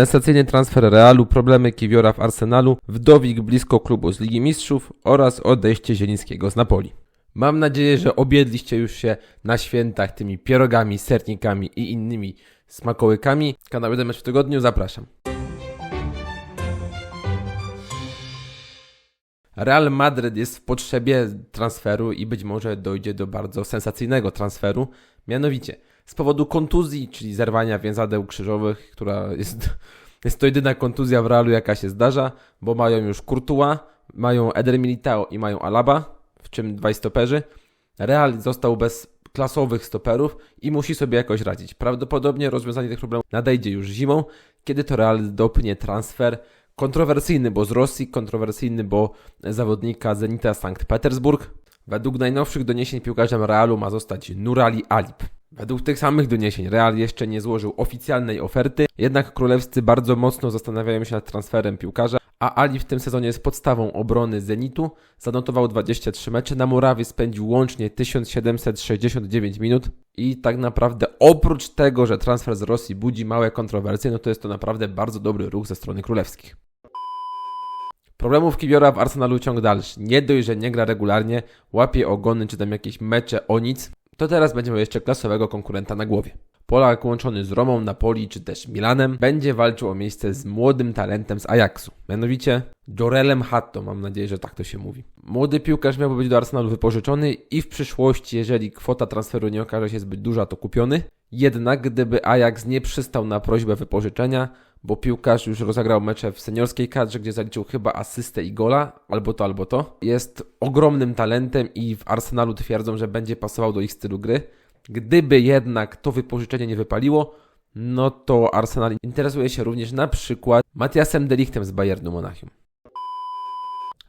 sensacyjny transfer Realu, problemy Kiwiora w Arsenalu, wdowik blisko klubu z Ligi Mistrzów oraz odejście Zielińskiego z Napoli. Mam nadzieję, że objedliście już się na świętach tymi pierogami, sernikami i innymi smakołykami. Kanał 1 Mecz w tygodniu, zapraszam. Real Madryt jest w potrzebie transferu i być może dojdzie do bardzo sensacyjnego transferu. Mianowicie z powodu kontuzji, czyli zerwania więzadeł krzyżowych, która jest, jest to jedyna kontuzja w Realu, jaka się zdarza, bo mają już Courtois, mają Eder Militao i mają Alaba, w czym dwaj stoperzy. Real został bez klasowych stoperów i musi sobie jakoś radzić. Prawdopodobnie rozwiązanie tych problemów nadejdzie już zimą, kiedy to Real dopnie transfer kontrowersyjny, bo z Rosji, kontrowersyjny, bo zawodnika Zenita Sankt Petersburg. Według najnowszych doniesień piłkarzem Realu ma zostać Nurali Alip. Według tych samych doniesień Real jeszcze nie złożył oficjalnej oferty, jednak królewscy bardzo mocno zastanawiają się nad transferem piłkarza, a Ali w tym sezonie jest podstawą obrony Zenitu. Zanotował 23 mecze, na murawie spędził łącznie 1769 minut i tak naprawdę oprócz tego, że transfer z Rosji budzi małe kontrowersje, no to jest to naprawdę bardzo dobry ruch ze strony królewskich. Problemów Kiwiora w Arsenalu ciąg dalszy. Nie dość, że nie gra regularnie, łapie ogony czy tam jakieś mecze o nic, to teraz będzie miał jeszcze klasowego konkurenta na głowie. Polak łączony z Romą, Napoli czy też Milanem będzie walczył o miejsce z młodym talentem z Ajaxu, mianowicie Jorelem Hatto, mam nadzieję, że tak to się mówi. Młody piłkarz miałby być do Arsenalu wypożyczony i w przyszłości, jeżeli kwota transferu nie okaże się zbyt duża, to kupiony. Jednak gdyby Ajax nie przystał na prośbę wypożyczenia, bo piłkarz już rozegrał mecze w seniorskiej kadrze, gdzie zaliczył chyba asystę i gola, albo to, albo to. Jest ogromnym talentem i w Arsenalu twierdzą, że będzie pasował do ich stylu gry. Gdyby jednak to wypożyczenie nie wypaliło, no to Arsenal interesuje się również na przykład Matiasem Delichtem z Bayernu Monachium.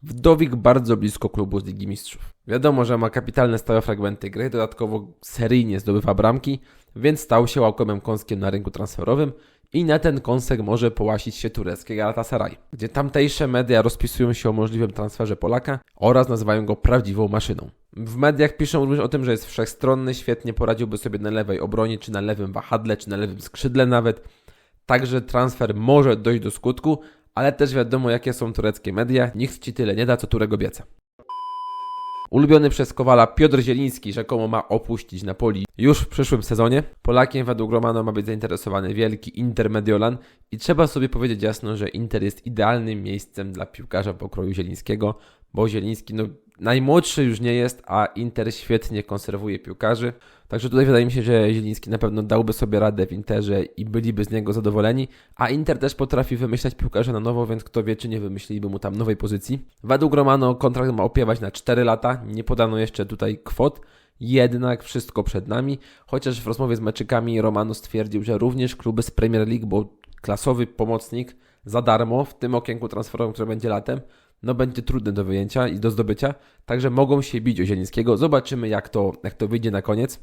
Wdowik bardzo blisko klubu z Ligi Mistrzów. Wiadomo, że ma kapitalne stałe fragmenty gry, dodatkowo seryjnie zdobywa bramki, więc stał się łakomym kąskiem na rynku transferowym i na ten kąsek może połasić się tureckie Galatasaray, gdzie tamtejsze media rozpisują się o możliwym transferze Polaka oraz nazywają go prawdziwą maszyną. W mediach piszą również o tym, że jest wszechstronny, świetnie poradziłby sobie na lewej obronie, czy na lewym wahadle, czy na lewym skrzydle nawet. Także transfer może dojść do skutku, ale też wiadomo jakie są tureckie media, nikt ci tyle nie da, co Turek obieca. Ulubiony przez Kowala Piotr Zieliński rzekomo ma opuścić Napoli już w przyszłym sezonie. Polakiem według Romano ma być zainteresowany wielki Inter Mediolan i trzeba sobie powiedzieć jasno, że Inter jest idealnym miejscem dla piłkarza pokroju Zielińskiego, bo Zieliński no, najmłodszy już nie jest, a Inter świetnie konserwuje piłkarzy. Także tutaj wydaje mi się, że Zieliński na pewno dałby sobie radę w Interze i byliby z niego zadowoleni, a Inter też potrafi wymyślać piłkarza na nowo, więc kto wie, czy nie wymyśliliby mu tam nowej pozycji. Według Romano kontrakt ma opiewać na 4 lata, nie podano jeszcze tutaj kwot, jednak wszystko przed nami, chociaż w rozmowie z meczykami Romano stwierdził, że również kluby z Premier League, bo klasowy pomocnik za darmo w tym okienku transferowym, które będzie latem, no będzie trudne do wyjęcia i do zdobycia, także mogą się bić o Zielińskiego. Zobaczymy jak to, jak to wyjdzie na koniec.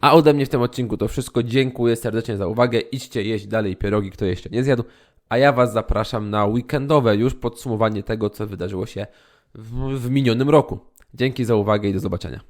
A ode mnie w tym odcinku to wszystko. Dziękuję serdecznie za uwagę. Idźcie jeść dalej pierogi, kto jeszcze nie zjadł. A ja Was zapraszam na weekendowe już podsumowanie tego, co wydarzyło się w, w minionym roku. Dzięki za uwagę i do zobaczenia.